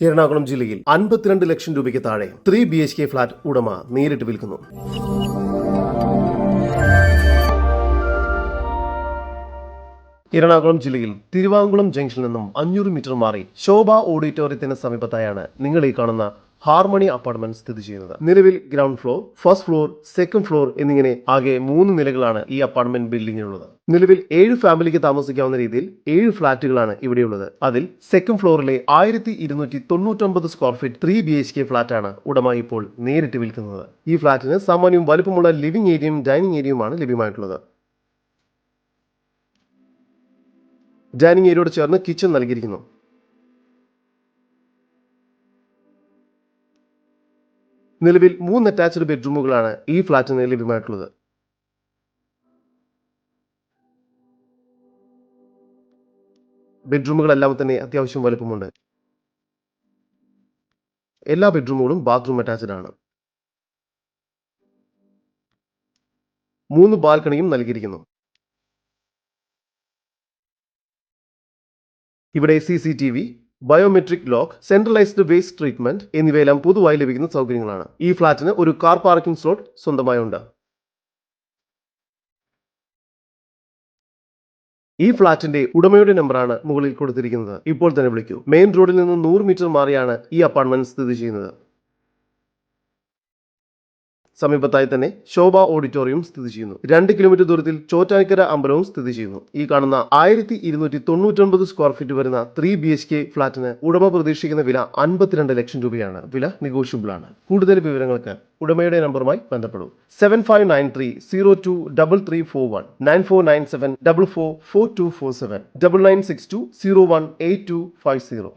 എറണാകുളം ജില്ലയിൽ അൻപത്തിരണ്ട് ലക്ഷം രൂപയ്ക്ക് താഴെ three B H K flat ഉടമ നേരിട്ട് വിൽക്കുന്നു. എറണാകുളം ജില്ലയിൽ തിരുവാങ്കുളം ജംഗ്ഷനിൽ നിന്നും അഞ്ഞൂറ് മീറ്റർ മാറി ശോഭ ഓഡിറ്റോറിയത്തിന് സമീപത്തായാണ് നിങ്ങൾ ഈ കാണുന്ന ഹാർമണി അപ്പാർട്ട്മെന്റ് സ്ഥിതി ചെയ്യുന്നത്. നിലവിൽ ground floor first floor second floor എന്നിങ്ങനെ ആകെ മൂന്ന് നിലകളാണ് ഈ അപ്പാർട്ട്മെന്റ് ബിൽഡിങ്ങിനുള്ളത്. നിലവിൽ ഏഴ് ഫാമിലിക്ക് താമസിക്കാവുന്ന രീതിയിൽ ഏഴ് ഫ്ളാറ്റുകളാണ് ഇവിടെയുള്ളത്. അതിൽ സെക്കൻഡ് ഫ്ലോറിലെ ആയിരത്തി ഇരുന്നൂറ്റി തൊണ്ണൂറ്റൊമ്പത് square feet three B H K ഫ്ളാറ്റാണ് ഉടമ ഇപ്പോൾ നേരിട്ട് വിൽക്കുന്നത്. ഈ ഫ്ളാറ്റിന് സാമാന്യം വലുപ്പമുള്ള ലിവിംഗ് ഏരിയയും ഡൈനിങ് ഏരിയയുമാണ് ലഭ്യമായിട്ടുള്ളത്. ഡൈനിങ് ഏരിയയോട് ചേർന്ന് കിച്ചൺ നൽകിയിരിക്കുന്നു. നിലവിൽ മൂന്ന് അറ്റാച്ച്ഡ് ബെഡ്റൂമുകളാണ് ഈ ഫ്ളാറ്റിന് ലഭ്യമായിട്ടുള്ളത്. ബെഡ്റൂമുകളെല്ലാം തന്നെ അത്യാവശ്യം വലുപ്പമുണ്ട്. എല്ലാ ബെഡ്റൂമുകളും ബാത്റൂം അറ്റാച്ച്ഡ് ആണ്. മൂന്ന് ബാൽക്കണിയും നൽകിയിരിക്കുന്നു. ഇവിടെ C C T V biometric lock centralised waste treatment എന്നിവയെല്ലാം പൊതുവായി ലഭിക്കുന്ന സൗകര്യങ്ങളാണ്. ഈ ഫ്ളാറ്റിന് ഒരു കാർ പാർക്കിംഗ് സ്ലോട്ട് സ്വന്തമായുണ്ട്. ഈ ഫ്ളാറ്റിന്റെ ഉടമയുടെ നമ്പറാണ് മുകളിൽ കൊടുത്തിരിക്കുന്നത്. ഇപ്പോൾ തന്നെ വിളിക്കൂ. മെയിൻ റോഡിൽ നിന്ന് നൂറ് മീറ്റർ മാറിയാണ് ഈ അപ്പാർട്ട്മെന്റ് സ്ഥിതി ചെയ്യുന്നത്. സമീപത്തായി തന്നെ ശോഭ ഓഡിറ്റോറിയം സ്ഥിതി ചെയ്യുന്നു. രണ്ട് കിലോമീറ്റർ ദൂരത്തിൽ ചോറ്റാനിക്കര അമ്പലവും സ്ഥിതി ചെയ്യുന്നു. ഈ കാണുന്ന ആയിരത്തി ഇരുന്നൂറ്റി തൊണ്ണൂറ്റൊൻപത് സ്ക്വയർ ഫീറ്റ് വരുന്ന ത്രീ ബി എച്ച് കെ ഫ്ളാറ്റിന് ഉടമ പ്രതീക്ഷിക്കുന്ന വില അൻപത്തിരണ്ട് ലക്ഷം രൂപയാണ്. വില നെഗോഷ്യബിൾ ആണ് കൂടുതൽ വിവരങ്ങൾക്ക് ഉടമയുടെ നമ്പറുമായി ബന്ധപ്പെടും. Seven five nine three zero two double three four one nine four nine seven double four four two four seven double nine six two zero one eight two five zero